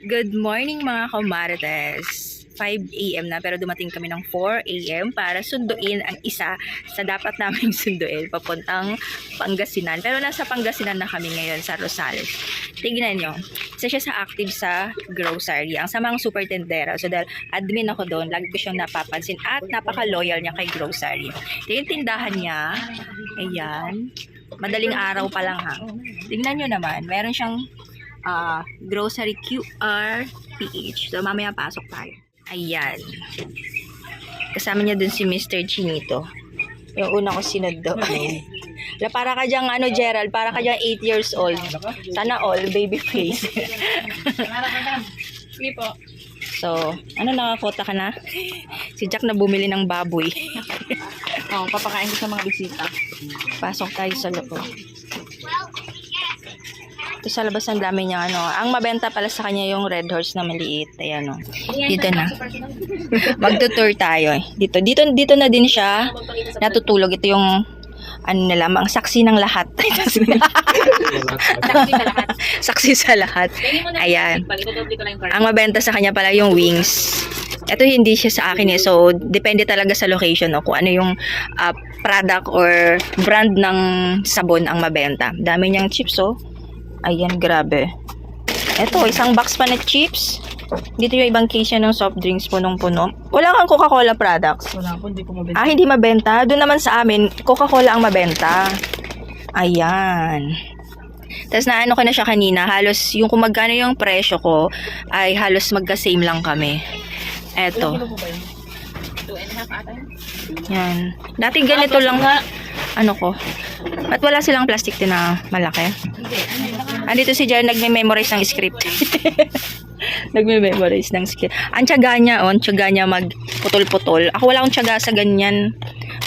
Good morning mga kamarites. 5 a.m. na pero dumating kami ng 4 a.m. para sunduin ang isa sa dapat naming sunduin papuntang Pangasinan. Pero nasa Pangasinan na kami ngayon sa Rosales. Tignan nyo. Isa siya sa active sa grocery. Ang samang super tendera. So dahil admin ako doon, lagi ko siyang napapansin at napaka-loyal niya kay grocery. Yung tindahan niya. Ayan. Madaling araw pa lang ha. Tingnan nyo naman. Meron siyang ah, grocery QR PH. So, mamaya pasok tayo. Ayan. Kasama niya dun si Mr. Chinito. Yung una ko sinod doon. Wala, para ka diyang, ano, Gerald, para ka diyang 8 years old. Sana all, baby face. Sige po. so, ano, nakakota ka na? Si Jack na bumili ng baboy. Oh, papakain ko sa mga bisita. Pasok tayo sa loob. Ito sa labas ang dami niya ano. Ang mabenta pala sa kanya yung red horse na maliit. Ayan o. Dito na. Magtutour tayo. eh. Dito. Dito, dito na din siya natutulog. Ito yung ano nila, ang saksi ng lahat. Saksi sa lahat. saksi sa lahat. Ayan. Ang mabenta sa kanya pala yung wings. Ito hindi siya sa akin eh. So, depende talaga sa location o kung ano yung ah, product or brand ng sabon ang mabenta. Dami niyang chips oh. Ayan, grabe. Ito, isang box pa na chips. Dito yung ibang case ng soft drinks punong-puno. Wala kang Coca-Cola products. Wala po, hindi po mabenta. Ah, hindi mabenta. Doon naman sa amin, Coca-Cola ang mabenta. Ayan. Tapos naano ko na siya kanina, halos yung kung magkano yung presyo ko, ay halos magka-same lang kami. Eto. Ilang kilo po ba yun? Two and a half ata yun? Yan. Dati ganito lang, ano ko. At wala silang plastic din na malaki. Hindi. Ano Andito si Jan nagme-memorize ng script. nagme-memorize ng script. Ang tiyaga niya, oh, ang tiyaga niya magputol-putol. Ako wala akong tiyaga sa ganyan.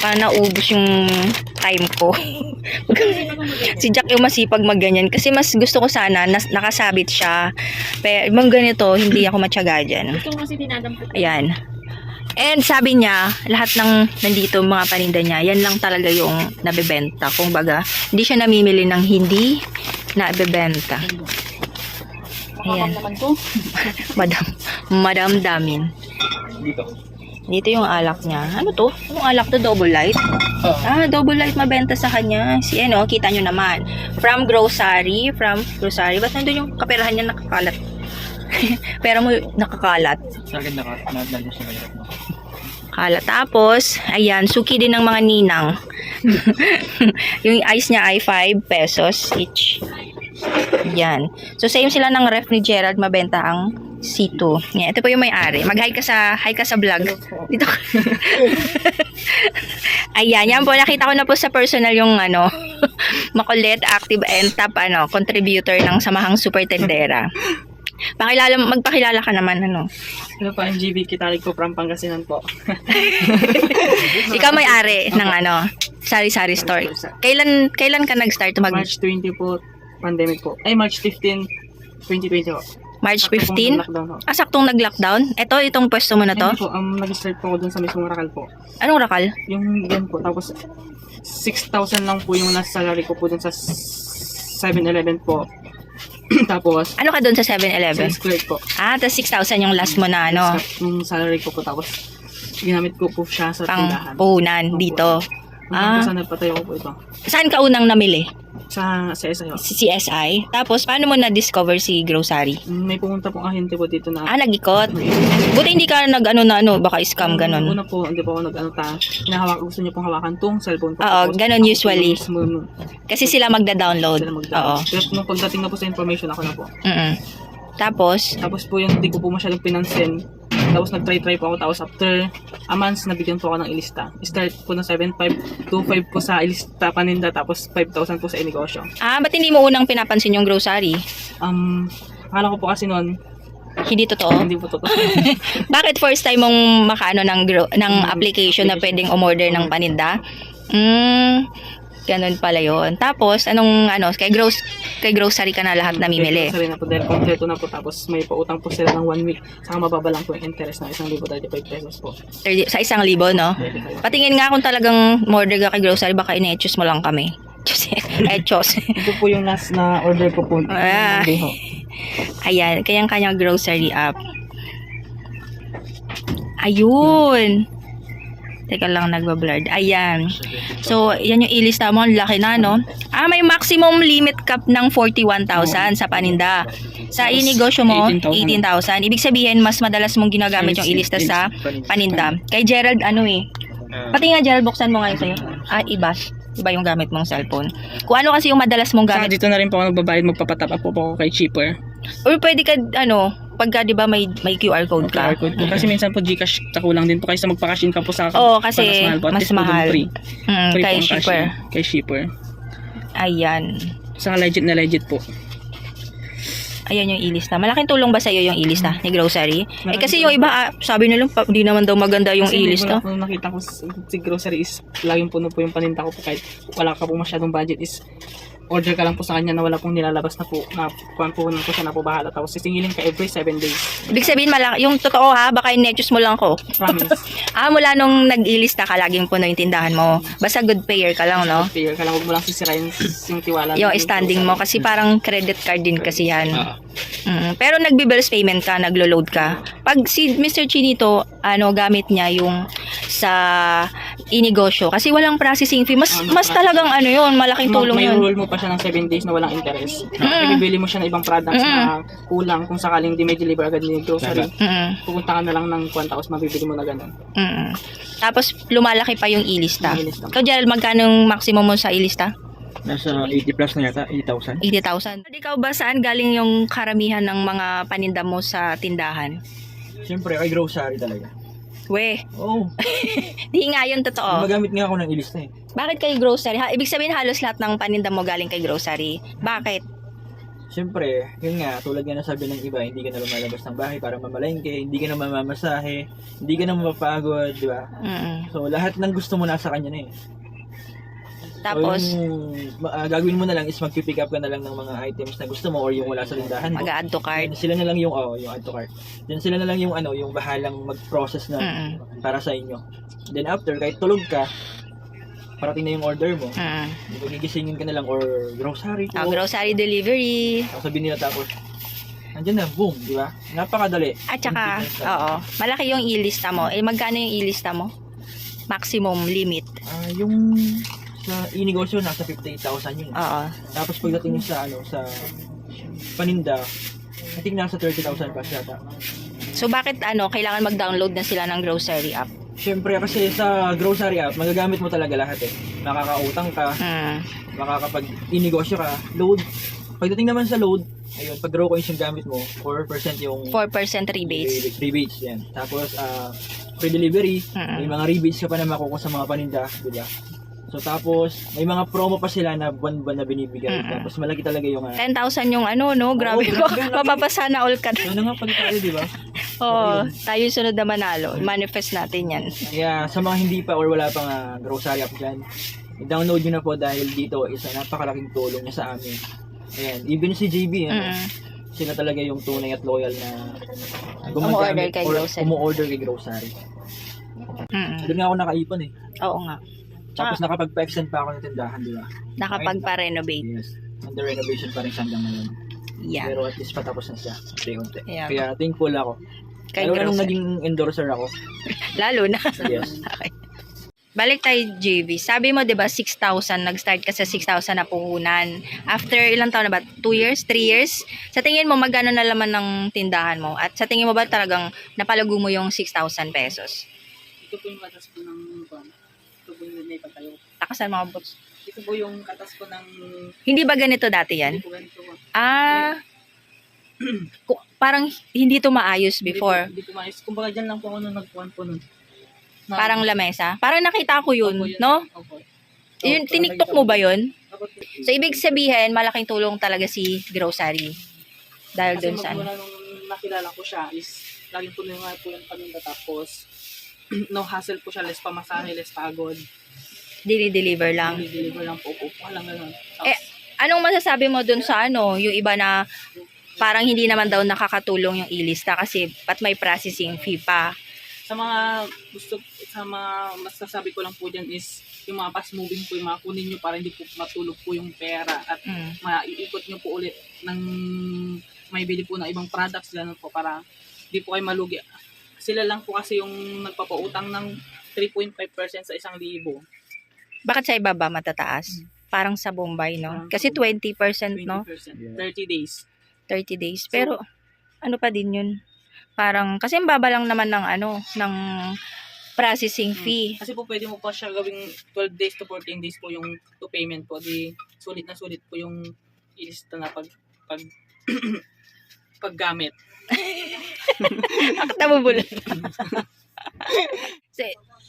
Para naubos yung time ko. si Jack yung masipag magganyan. Kasi mas gusto ko sana, nas, nakasabit siya. Pero ibang ganito, hindi ako matyaga dyan. Ito kasi dinadampot. Ayan. And sabi niya, lahat ng nandito mga paninda niya, yan lang talaga yung nabebenta. Kung baga, hindi siya namimili ng hindi nabebenta. Makapag Ayan. Madam, madam damin. Dito. Dito yung alak niya. Ano to? Anong alak to? Double light? Ah, double light mabenta sa kanya. Si ano, kita nyo naman. From grocery, from grocery. Ba't nandun yung kaperahan niya nakakalat? Pera mo nakakalat. Sa akin naka, nadal mo sa mahirap mo. Kala. Tapos, ayan, suki din ng mga ninang. yung ice niya ay 5 pesos each. Yan. So, same sila ng ref ni Gerald, mabenta ang C2. Yan. Ito po yung may-ari. Mag-hi ka sa, hi ka sa vlog. Dito. Ayan, yan po. Nakita ko na po sa personal yung ano, makulit, active, and top ano, contributor ng Samahang Super Tendera. Pakilala, magpakilala ka naman, ano. Ano pa ang GB Kitalig ko from Pangasinan po. Ikaw may-ari ng ano, sari-sari store. Kailan kailan ka nag-start mag March 20 po, pandemic po. Ay, March 15, 2020 po. March Sakto pong 15? lockdown po. Ah, saktong nag-lockdown? Ito, itong pwesto mo na to? Ayun po, um, nag-start po ako dun sa mismong Rakal po. Anong rakal? Yung yan po, tapos 6,000 lang po yung nasa salary ko po dun sa 7-Eleven po. tapos, Ano ka doon sa 7-Eleven? sales clerk po. Ah, tapos 6,000 yung last mo na ano, Yung salary ko po, tapos ginamit ko po siya sa pang tindahan. puhunan dito. Ah. Ah. Sana patayo ko po ito. Saan ka unang namili? Sa, SIO. Si CSI? Tapos, paano mo na-discover si grocery? May pumunta pong ahente po dito na Ah, nag-ikot. Buti hindi ka nag-ano na ano, baka scam ganon. Una po, hindi po ako nag-ano ta. Hinahawak, gusto niyo pong hawakan tong cellphone ko. Oo, Tapos, ako po usually. yung mismo nung- Kasi sila magda-download. sila mag Oo. Pero nung pagdating na po sa information, ako na po. Mm Tapos, Tapos po yung hindi ko po masyadong pinansin. Tapos nag-try-try po ako. Tapos after a month, nabigyan po ako ng ilista. Start po ng 7,500, 2,500 po sa ilista paninda. Tapos 5,000 po sa inegosyo. ah, ba't hindi mo unang pinapansin yung grocery? Um, akala ko po kasi noon, Hindi totoo? hindi po totoo. Bakit first time mong makaano ng gro- ng Mm, application na pwedeng umorder ng paninda? Mm, ganun pala 'yon. Tapos anong ano, kay gross kay grocery ka na lahat namimili. Sorry na po dahil kompleto na po. Tapos may pautang po sila ng 1 week. Saka mababa lang po yung interest ng 1,035 pesos po. 30 sa isang libo, no? Patingin nga kung talagang umorder ka kay grocery, baka ine-choose mo lang kami. Choose, eh. Ito po yung last na order ko po. Ah. Ayan, kayang kanyang grocery app. Ayun. Teka lang, nagbablurred. Ayan. So, yan yung ilista mo. Ang laki na, no? Ah, may maximum limit cap ng 41,000 sa paninda. Sa inegosyo mo, 18,000. 18,000. Ibig sabihin, mas madalas mong ginagamit yung ilista sa paninda. Kay Gerald, ano eh. Pati nga, Gerald, buksan mo ngayon sa'yo. Ah, iba. Iba yung gamit mong cellphone. Kung ano kasi yung madalas mong Saka gamit. dito na rin po ako nagbabayad, magpapatap up po ako kay cheaper. Or pwede ka, ano, pagka, di ba, may, may QR code ka. QR code po. Kasi minsan po Gcash kakulang din po kaysa magpa-cash in ka po sa akin. Oo, kasi Pag po. At mas mahal. Free. Mm, Free kay shipper. in. Kay shipper. Ayan. Saka legit na legit po. Ayan yung ilista. Malaking tulong ba sa'yo yung ilista ni grocery? Eh Malaking kasi yung iba, ah, sabi nila, pa- di naman daw maganda yung Kasi ilista. Kung nakita ko sa si grocery is laging puno po yung paninda ko po kahit wala ka po masyadong budget is order ka lang po sa kanya na wala pong nilalabas na po na kuhan po siya na po bahala tapos sisingilin ka every 7 days Ibig sabihin, malaki, yung totoo ha, baka in-netus mo lang ko. promise Ah, mula nung nag-ilista ka, laging puno yung tindahan mo. Basta good payer ka lang, no? Figure ka lang huwag mo lang sisirain yung tiwala Yung ng- standing mo, kasi parang credit card din kasi yan. Ah. Mm, pero nagbi-bills payment ka, naglo-load ka. Pag si Mr. Chinito, ano, gamit niya yung sa inegosyo. Kasi walang processing fee. Mas, Ano, mas talagang ano yun, malaking Ma- tulong may yun. rule mo pa siya ng 7 days na walang interest. Mm. Kaya bibili mo siya ng ibang products Mm. na kulang kung sakaling di may deliver agad ni grocery. Mm, Pupunta ka na lang ng kwan tapos mabibili mo na ganun. mm. Tapos lumalaki pa yung ilista. Yung ilista. Ikaw, Gerald, magkano yung maximum mo sa ilista? Nasa 80 plus na yata, 80,000. 80,000. Ikaw ba saan galing yung karamihan ng mga paninda mo sa tindahan? Siyempre, kay grocery talaga. We, Oo. Oh, di nga yun totoo. Magamit nga ako ng ilista eh. Bakit kay grocery? Ha, ibig sabihin halos lahat ng paninda mo galing kay grocery. Bakit? Siyempre, yun nga, tulad nga na sabi ng iba, hindi ka na lumalabas ng bahay para mamalengke, hindi ka na mamamasahe, hindi ka na mapapagod, di ba? Mm. So, lahat ng gusto mo nasa kanya na eh. Tapos, So, yung ma- ah, gagawin mo na lang is mag-pick up ka na lang ng mga items na gusto mo or yung wala sa lindahan mo. mag-add to cart. Then sila na lang yung oh, yung add to cart. Then sila na lang yung ano, yung bahalang mag-process na Mm. para sa inyo. Then after kahit tulog ka, parating na yung order mo. Mm. Magigisingin ka na lang or grocery ko. grocery delivery. Sabihin nila tapos Andiyan na, boom, di ba? Napakadali. At saka, oo, malaki yung ilista mo. Eh, magkano yung ilista mo? Maximum limit. Ah, yung sa inegosyo nasa 58,000 yun. Oo. Tapos pagdating sa ano sa paninda, I think nasa 30,000 pa yata. So, bakit ano, kailangan mag-download na sila ng grocery app? Siyempre kasi sa grocery app, magagamit mo talaga lahat eh. Makakautang ka, Mm. makakapag inegosyo ka, load. Pagdating naman sa load, ayun, pag raw coins yung gamit mo, 4% yung 4% rebates. rebates yan. Tapos, ah, free delivery, Mm. may mga rebates ka pa na makukuha sa mga paninda, di ba? So, tapos, may mga promo pa sila na buwan-buwan na binibigay. Mm-mm. Tapos, malaki talaga yung... Uh, 10,000 yung ano, no? Grabe Oo, ko. grabe, grabe. Mapapasana all ka. ano nga pala tayo, di ba? Oo, tayo yung sunod na manalo. Manifest natin yan. Kaya sa mga hindi pa or wala pang ah, grocery app dyan, i-download nyo na po dahil dito is ah, napakalaking tulong niya sa amin. Ayan, even si JB, ano, Mm. sila talaga yung tunay at loyal na Umu-order kay or umu-order kay grocery. Mm. Doon nga ako nakaipon eh. Oo nga. Tapos nakapag-extend pa ako ng tindahan, di ba? Nakapagpa-renovate. Yes. Under renovation pa rin siya hanggang ngayon. Yan. Pero at least patapos na siya. Unti-unti. Ayan. Kaya thankful ako. Kay Lalo na nung naging endorser ako. Lalo na. Yes. Okay. Balik tayo, JV. Sabi mo, di ba, 6,000. Nag-start ka sa 6,000 na puhunan. After ilang taon na ba? 2 years? 3 years? Sa tingin mo, magkano na laman ng tindahan mo? At sa tingin mo ba talagang napalago mo yung 6,000 pesos? Ito po yung katas ko ng kwan. May pagtayo. Takasan mga boots. Ito po yung katas ko ng Hindi ba ganito dati yan? Hindi po ganito. Ah, parang hindi to maayos before. Hindi hindi po maayos. Kumbaga dyan lang po ako nung nagkuhan po nun. Na- Parang lamesa. Parang nakita ko yun, Opo, no? Opo. Yun, Oh, tiniktok mo ba yun? Opo. So, ibig sabihin, malaking tulong talaga si grocery. Dahil Kasi dun sa ano. magmula nung nakilala ko siya is laging tuloy nga po yung paninda tapos no hassle po siya, less pamasahe, less pagod. Dili-deliver lang. Deliver lang po, upo pa lang ganun. Eh, Anong masasabi mo dun sa ano, yung iba na parang hindi naman daw nakakatulong yung ilista kasi pat may processing fee pa. sa mga gusto, sa mga masasabi ko lang po dyan is yung mga fast moving po, yung mga kunin nyo para hindi po matulog po yung pera at Mm. maiikot nyo po ulit ng may bili po ng ibang products, ganun po, para di po kayo malugi. Sila lang po kasi yung nagpapautang ng 3.5% sa isang libo. Bakit sa iba ba matataas? Parang sa Bombay, no? Kasi sa 20%, 20%, no? 30 days. 30 days. Pero, ano pa din yun? Parang, kasi ang baba lang naman ng ano, ng processing fee. Kasi po pwede mo pa siya gawing 12 days to 14 days po yung to payment po. Di sulit na sulit po yung ilista na pag pag paggamit. Bakit nabubulan? so,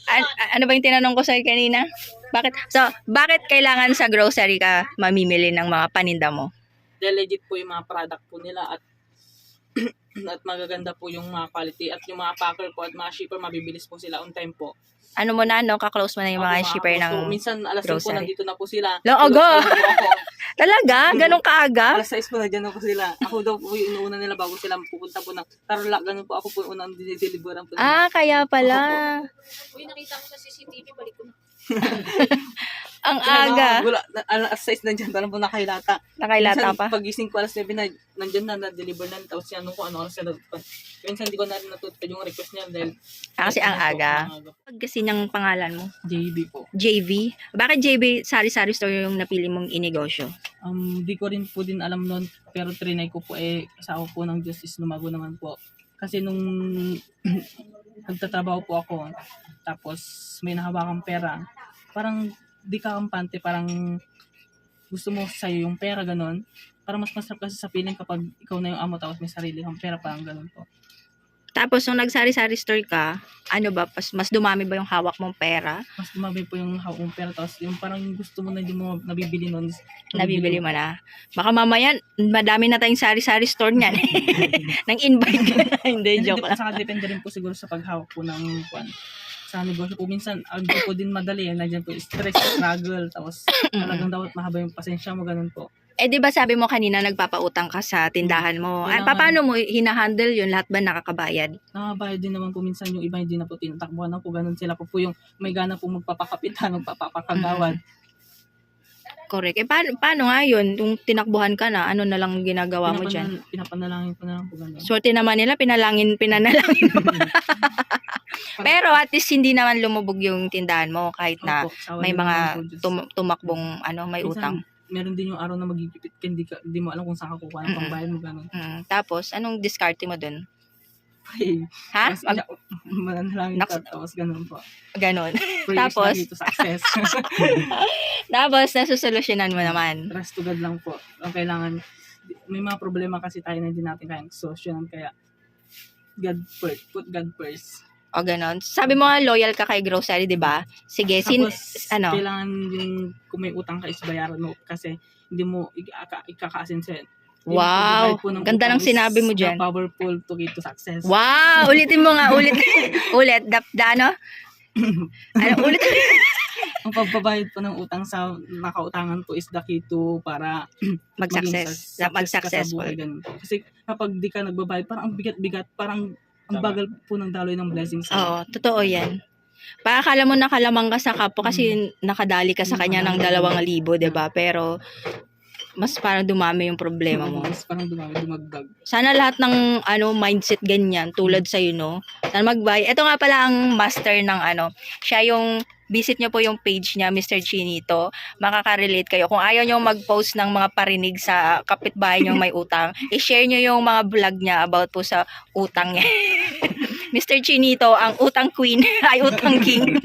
an- ano ba yung tinanong ko sa'yo kanina? Bakit? So, bakit kailangan sa grocery ka mamimili ng mga paninda mo? Dahil legit po yung mga product po nila at at magaganda po yung mga quality at yung mga packer po at mga shipper mabibilis po sila on time po. Ano mo na, no? Kaklose mo na yung mga Opo, shipper kapuso. ng... minsan alas 5 po grocery. nandito na po sila. Tulog po ako. Talaga? Ganong kaaga? Alas 6 po nandiyan na po sila. Ako daw po yung inuuna nila bago sila pupunta po ng Tarlac. Ganun po ako po yung unang dinideliveran po. nila. Ah, kaya pala. Uy, nakita ko sa CCTV, balik ko na. Ang aga. Gula, alas 6 nandiyan pa lang po nakailata. Nakailata Minsan, pa. Pagising ko alas 7 na, nandiyan na, na-deliver na. Tapos yan, kung ano oras sila. Minsan hindi ko na rin natutupad yung request niya dahil... Ah, kasi ang aga. Pag kasi niyang pangalan mo, JB po. JV. Bakit JV sari-sari store yung napili mong inegosyo? Um, di ko rin po din alam noon, pero trinay ko po eh, sa ako po ng is lumago naman po. Kasi nung nagtatrabaho po ako, tapos may nahawakang pera, parang di ka kampante, parang gusto mo sa'yo yung pera, ganon. Parang mas masarap kasi sa feeling kapag ikaw na yung amo tapos may sarili kang pera, parang ganon po. Tapos, nung nagsari-sari store ka, ano ba, mas, mas dumami ba yung hawak mong pera? Mas dumami po yung hawak mong pera, tapos yung parang yung gusto mo na hindi mo nabibili noon. is Nabibili mo na. Baka mamaya, madami na tayong sari-sari store niyan. Nang invite ka na. Hindi, joke po, lang. saka depende rin po siguro sa paghawak po ng kwan. Sa negosyo po, minsan, ang di po din madali. Eh. Nandiyan po, stress, struggle, tapos talagang dapat mahaba yung pasensya mo, ganun po. Eh, di ba sabi mo kanina, nagpapautang ka sa tindahan mo. Ah, Kailangan- paano mo hinahandle yun? Lahat ba nakakabayad? Nakabayad din naman po minsan yung iba hindi na po tinatakbuhan na po, ganun sila po po yung may gana po magpapakapitan, magpapakagawad. Correct. Eh, paano, paano nga yun? Kung tinakbuhan ka na, ano na lang ginagawa mo dyan? Pinapanal- Pinapanalangin ko na lang po ganun. Swerte naman nila, pinalangin, pinanalangin mo. Pero at least hindi naman lumubog yung tindahan mo kahit na Opo, may mga naman po, Diyos. tum- tumakbong ano, may Minsan, utang. Meron din yung araw na magigipit ka, hindi, ka, hindi mo alam kung saan ka kukuha ng Mm-mm. pangbayad mo, ganun. Mm, tapos, anong diskarte mo dun? Ay, Ha? tapos, Mag- mananalangin Naks- ka, tapos ganun po. ganon. Prayers Tapos? lagi to success. tapos, nasusolusyonan mo naman. Trust to God lang po. Ang kailangan, may mga problema kasi tayo na hindi natin kayang solusyonan. Kaya, God first. Put God first. O ganon. Sabi mo nga, loyal ka kay grocery, di ba? Sige, sin, Tapos, ano? kailangan yung kung may utang ka is bayaran mo kasi hindi mo ikaka, ikakaasense. Yung Wow! Ganda ng sinabi mo the dyan. powerful to get to success. Wow! Ulitin mo nga, ulit. ulit. Da, da ano? ano? Ulit. Ang pagbabayad po ng utang sa nakautangan po is the key to para Mag-success. Mag-successful. Kasi kapag di ka nagbabayad, parang ang bigat-bigat, parang ang bagal po ng daloy ng blessings. Oo, totoo yan. Para akala mo nakalamang ka sa kapo kasi nakadali ka sa kanya ng dalawang libo, 'di ba? Pero mas parang dumami yung problema mo. Mas parang dumami, dumagdag. Sana lahat ng ano mindset ganyan tulad sa no. Sana magbay. Ito nga pala ang master ng ano. Siya yung visit nyo po yung page niya, Mr. Chinito. Makaka-relate kayo. Kung ayaw nyo mag-post ng mga parinig sa kapitbahay nyo may utang, i-share nyo yung mga vlog niya about po sa utang niya. Mr. Chinito, ang utang queen, ay utang king.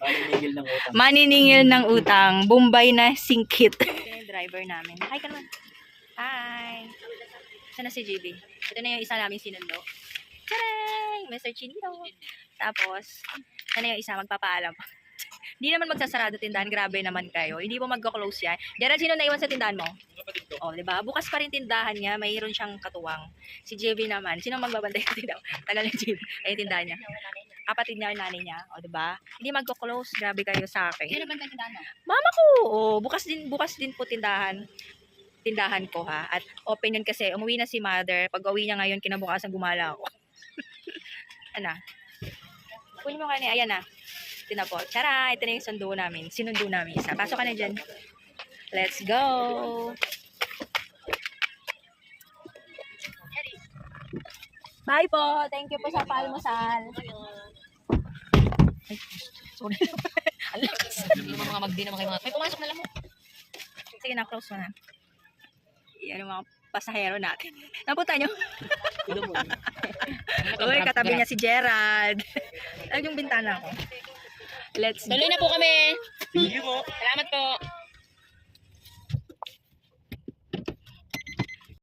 Maninigil ng utang. Maniningil ng utang. Bombay na singkit. Driver namin. Hi ka naman. Hi. Saan na si JB? Ito na yung isa naming sinundo. Tcharay! Mr. Chinito. Tapos, ito na yung isa magpapaalam. Hindi naman magsasarado tindahan. Grabe naman kayo. Hindi mo magko-close yan. Diyan sino naiwan sa tindahan mo? Oh, 'di ba? Bukas pa rin tindahan niya, mayroon siyang katuwang. Si JB naman, sino magbabantay ng tindahan? Tagal ng JB. Ay, tindahan niya. Kapatid niya, nanay niya. O, 'di ba? Hindi magko-close. Grabe kayo sa akin. Sino ba ang tindahan mo? Mama ko, oh, bukas din bukas din po tindahan tindahan ko ha. At open yun kasi umuwi na si mother. Pag uwi niya ngayon, kinabukasan gumala ako. ano? Kunin mo kanina. Ayan na. Ito na po. Tara, ito na yung sundo namin. Sinundo namin isa. Pasok ka na dyan. Let's go! Bye po. Thank you po sa palmusal. Sorry. Ang lakas. Yung mga magdi naman kayo mga. May pumasok na lang mo. Sige na, close mo na. Yan yung mga pasahero natin. Napunta nyo? Uy, katabi niya si Gerald. Ay, yung bintana ko. Let's go. Tuloy na po kami. Salamat po.